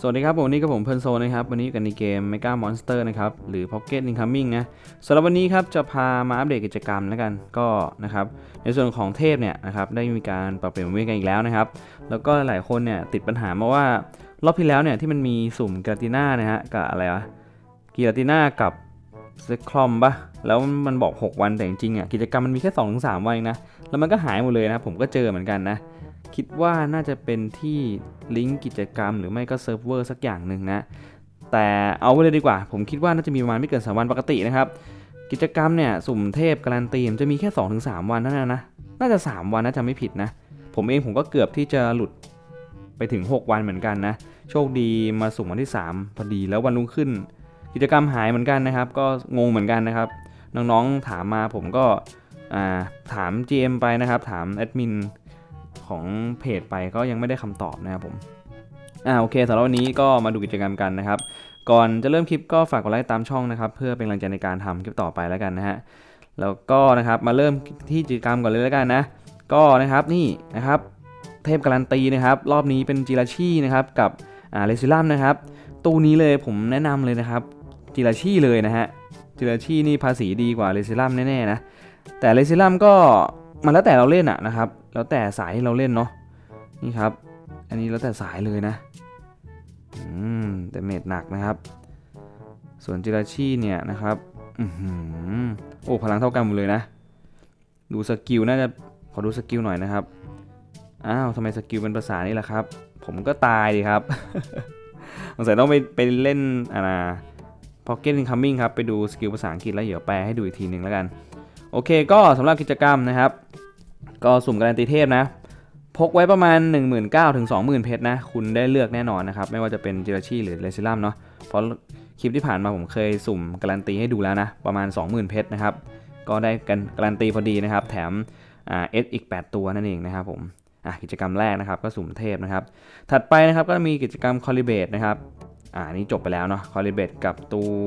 สวัสดีครับผมวันนี่ก็ผมเพลินโซนะครับ วันนี้อยู่กันในเกม Mega Monster นะครับ หรือ Pocket Incoming นะสำหรับวันนี้ครับ จะพามาอัปเดตกิจกรรมแล้วกันก็นะครับ ในส่วนของเทพเนี่ยนะครับ ได้มีการปรับเปลี่ยนเวิ่งกันอีกแล้วนะครับ แล้วก็หลายคนเนี่ยติดปัญหามาว่ารอบที่แล้วเนี่ยที่มันมีสุ่มกาติน่านะฮะกับอะไรวะกีราติน่ากับเซคลอมปะแล้วมันบอก 6 วันแต่จริงๆอะกิจกรรมมันมีแค่2-3ถึงวันนะแล้วมันก็หายหมดเลยนะผมก็เจอเหมือนกันนะ คิดว่าน่าจะเป็นที่ลิงก์กิจกรรม หรือไม่ก็เซิร์ฟเวอร์สักอย่างหนึ่งนะ แต่เอาไว้เลยดีกว่า ผมคิดว่าน่าจะมีประมาณไม่เกิน3วันปกตินะครับ กิจกรรมเนี่ยสุ่มเทพการันตีมจะมีแค่ 2-3 วันเท่านั้นนะ น่าจะ 3 วันน่าจะไม่ผิดนะ ผมเองผมก็เกือบที่จะหลุดไปถึง 6 วันเหมือนกันนะ โชคดีมาสุ่มวันที่ 3 พอดีแล้ววันรุ่งขึ้น กิจกรรมหายเหมือนกันนะครับ ก็งงเหมือนกันนะครับ น้องๆถามมาผมก็ถาม GM ไปนะครับ ถามแอดมิน ของเพจไปก็ยังไม่ได้คำตอบนะครับผมอ่าโอเคสำหรับวันนี้ก็มาดูกิจกรรมกันนะครับ ก่อนจะเริ่มคลิปก็ฝากกดไลค์ตามช่องนะครับ เพื่อเป็นกำลังใจในการทำคลิปต่อไปแล้วกันนะฮะแล้วก็นะครับมาเริ่มที่กิจกรรมก่อนเลยแล้วกันนะ ก็นะครับนี่นะครับเทพการันตีนะครับ รอบนี้เป็นจิราชีนะครับกับอ่าเลซิลัมนะครับตู้นี้เลยผมแนะนำเลยนะครับจิราชีเลยนะฮะจิราชีนี่ภาษีดีกว่าเลซิลัมแน่ๆนะแต่เลซิลัมก็มันแล้วแต่เราเล่นอะนะครับ แล้วแต่สายที่เราเล่นเนาะนี่ครับ อันนี้แล้วแต่สายเลยนะอืมแต่เมดหนักนะครับ ส่วนจิราชีเนี่ยนะครับอือหือโอ้พลังเท่ากันหมดเลยนะ ดูสกิลน่าจะขอดูสกิลหน่อยนะครับอ้าวทำไมสกิลเป็นภาษานี่ล่ะครับ ผมก็ตายดีครับสงสัยต้องไปไปเล่นอ่า Pocket Incoming ครับ ไปดูสกิลภาษาอังกฤษแล้วเดี๋ยวแปลให้ดูอีกทีหนึ่งแล้วกัน โอเคก็สำหรับกิจกรรมนะครับ ก็สุ่มการันตีเทพนะ พกไว้ประมาณ 1 9 0 0 0ถึง20,000 เพชรนะ คุณได้เลือกแน่นอนนะครับ ไม่ว่าจะเป็นจิราชีหรือเลซิลัมเนาะเพราะคลิปที่ผ่านมาผมเคยสุ่มการันตีให้ดูแล้วนะ ประมาณ 20,000 เพชรนะครับ ก็ได้กันการันตีพอดีนะครับ แถมอ่าเอสอีก 8 ตัวนั่นเองนะครับผมอะกิจกรรมแรกนะครับก็สุ่มเทพนะครับ ถัดไปนะครับก็มีกิจกรรมคอลิเบตนะครับอ่านนี้จบไปแล้วเนาะคอลิเบตกับตัว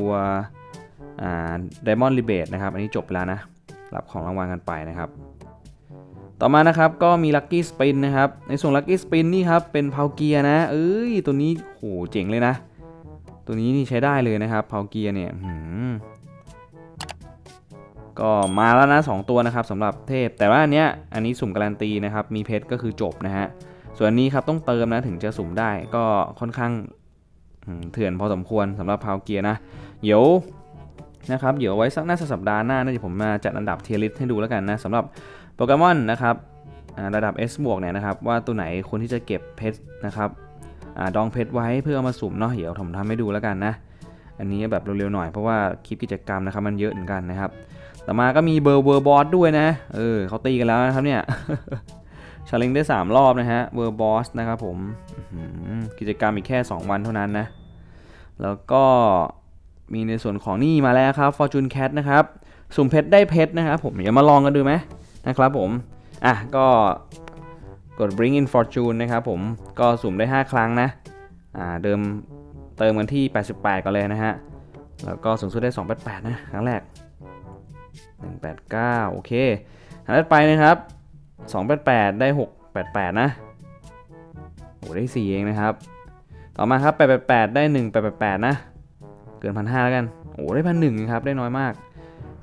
อ่าไดมอนด์ลิเบตนะครับ อันนี้จบไปแล้วนะรับของรางวัลกันไปนะครับ ต่อมานะครับก็มีลั c กี้สปินนะครับ ในส่วนลั c กี้สปินนี่ครับเป็นเพาเกียนะ เอ้ยตัวนี้โหเจ๋งเลยนะ ตัวนี้นี่ใช้ได้เลยนะครับเพาเกียเนี่ยก็มาแล้วนะ 2 ตัวนะครับสำหรับเทพ แต่ว่าอันเนี้ยอันนี้สุ่มการันตีนะครับ มีเพชรก็คือจบนะฮะ ส่วนนี้ครับต้องเติมนะถึงจะสุ่มได้ก็ค่อนข้างเถื่อนพอสมควรสำหรับเพาเกียนะ เดี๋ยวนะครับเดี๋ยวไว้สักน่าสัปดาห์หน้าน่าจะผมมาจัดอันดับเทียริสให้ดูแล้วกันนะสำหรับ โปเกมอนนะครับระดับ S บวกเนี่ยนะครับว่าตัวไหนควรที่จะเก็บเพชรนะครับอดองเพชรไว้เพื่อเอามาสุ่มเนาะเดี๋ยวผมทำให้ดูแล้วกันนะ อันนี้แบบเร็วๆหน่อยเพราะว่าคลิปกิจกรรมนะครับมันเยอะเหมือนกันนะครับ ต่อมาก็มีเบอร์เวอร์บอสด้วยนะ เออเขาตีกันแล้วนะครับเนี่ยชาเลนจ์ได้ 3 รอบนะฮะเวอร์บอสนะครับผมกิจกรรมอีกแค่ 2 วันเท่านั้นนะ แล้วก็มีในส่วนของนี่มาแล้วครับ Fortune Cat นะครับ สุ่มเพชรได้เพชรนะครับผมเดี๋ยวมาลองกันดูไหม นะครับผมอะก็กด bring in fortune นะครับผมก็สุ่มได้ 5 ครั้งนะอ่าเดิมเติมกันที่ 88 กันเลยนะฮะ แล้วก็สูงสุดได้ 288 นะ ครั้งแรก 189 โอเคอันถัดไปนะครับ 288 ได้ 688 นะโอ้ได้ 4 เองนะครับ ต่อมาครับ 888 ได้ 1888 นะ เกินพันห้าแล้วกัน โอ้ได้พันหนึ่งครับ ได้น้อยมาก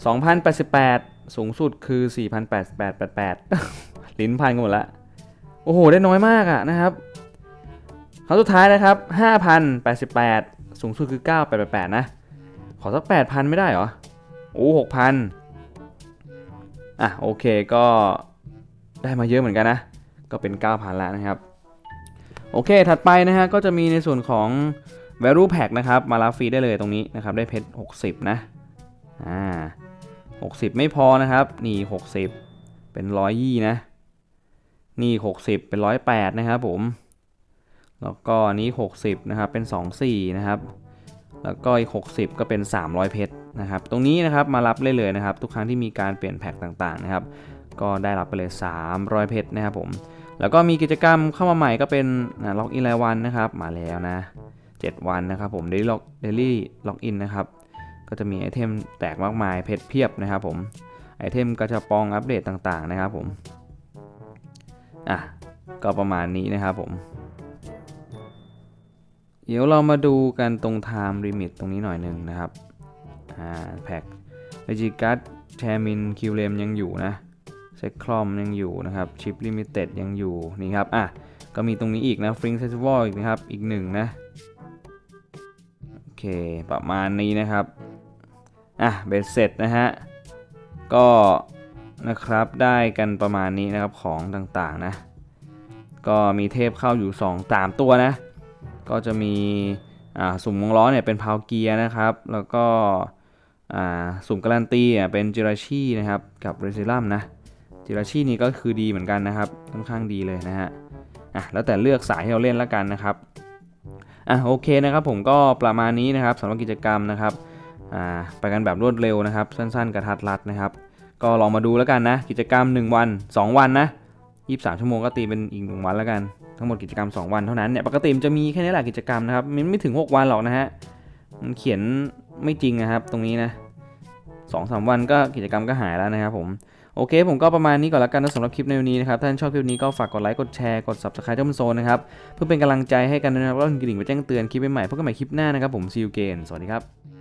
2,088 สูงสุดคือ 4,888 ลิ้นพันกันหมดละ โอ้โห ได้น้อยมากอะนะครับครั้งสุดท้ายนะครับ 5,088 สูงสุดคือ 9,888 นะ ขอสัก 8,000 ไม่ได้เหรอ โอ้6,000 อะ โอเคก็ได้มาเยอะเหมือนกันนะ ก็เป็น 9,000 แล้วนะครับ โอเค ถัดไปนะฮะ ก็จะมีในส่วนของ value pack นะครับ มารับฟรีได้เลยตรงนี้นะครับ ได้เพชร 60 นะ อ่า 60 ไม่พอนะครับ นี่ 60 เป็นร้อยยี่นะ นี่ 60 เป็นร้อยแปดนะครับผม แล้วก็นี้ 60 นะครับ เป็น 24 นะครับ แล้วก็อีก 60 ก็เป็น 300 เพชรนะครับ ตรงนี้นะครับมารับได้เลยนะครับ ทุกครั้งที่มีการเปลี่ยนแพ็คต่างๆนะครับ ก็ได้รับไปเลย 300 เพชรนะครับผม แล้วก็มีกิจกรรมเข้ามาใหม่ก็เป็นล็อกอินรายวันนะครับ มาแล้วนะ 7 วันนะครับผม daily log daily login นะครับ ก็จะมีไอเทมแตกมากมายเพชรเพียบนะครับผมไอเทมกระจะปองอัปเดตต่างๆนะครับผมอะก็ประมาณนี้นะครับผม เดี๋ยวเรามาดูกันตรง time limit ตรงนี้หน่อยหนึ่งนะครับอ่าแพ็กเรจิกัสแชมินคิวเลมยังอยู่นะเซ็คลอมยังอยู่นะครับชิปลิมิเต็ดยังอยู่นี่ครับอะก็มีตรงนี้อีกนะฟริงเฟสวัลอีกนะครับอีกหนึ่งนะโอเคประมาณนี้นะครับ อะเบ็ดเสร็จนะฮะ ก็นะครับได้กันประมาณนี้นะครับของต่างๆนะ ก็มีเทพเข้าอยู่ 2 3 ตัวนะ ก็จะมีอ่าสุ่มวงล้อเนี่ยเป็นพาวเกียร์นะครับ แล้วก็อ่าสุ่มการันตีอะเป็นจิราชีนะครับกับเรซิลัมนะจิราชีนี่ก็คือดีเหมือนกันนะครับค่อนข้างดีเลยนะฮะอะแล้วแต่เลือกสายที่เราเล่นแล้วกันนะครับอะโอเคนะครับผมก็ประมาณนี้นะครับสำหรับกิจกรรมนะครับ ไปกันแบบรวดเร็วนะครับ สั้นๆ กระทัดรัดนะครับ ก็ลองมาดูแล้วกันนะ กิจกรรม 1 วัน 2 วันนะ23 ชั่วโมงก็ตีเป็นอีก1วันแล้วกัน ทั้งหมดกิจกรรม 2 วันเท่านั้นเนี่ยปกติมันจะมีแค่นี้แหละกิจกรรมนะครับมันไม่ถึง 6 วันหรอกนะฮะมันเขียนไม่จริงนะครับ ตรงนี้นะสองสามวันก็กิจกรรมก็หายแล้วนะครับผมโอเค ผมก็ประมาณนี้ก่อนแล้วกันนะสำหรับคลิปในวันนี้นะครับ ถ้าท่านชอบคลิปนี้ก็ฝากกดไลค์ กดแชร์ กด subscribe เจ้ามันโซนนะครับ เพื่อเป็นกำลังใจให้กันนะครับแล้วก็กระดิ่งไปแจ้งเตือนคลิปใหม่ๆพบกันใหม่คลิปหน้านะครับผม see you again สวัสดีครับ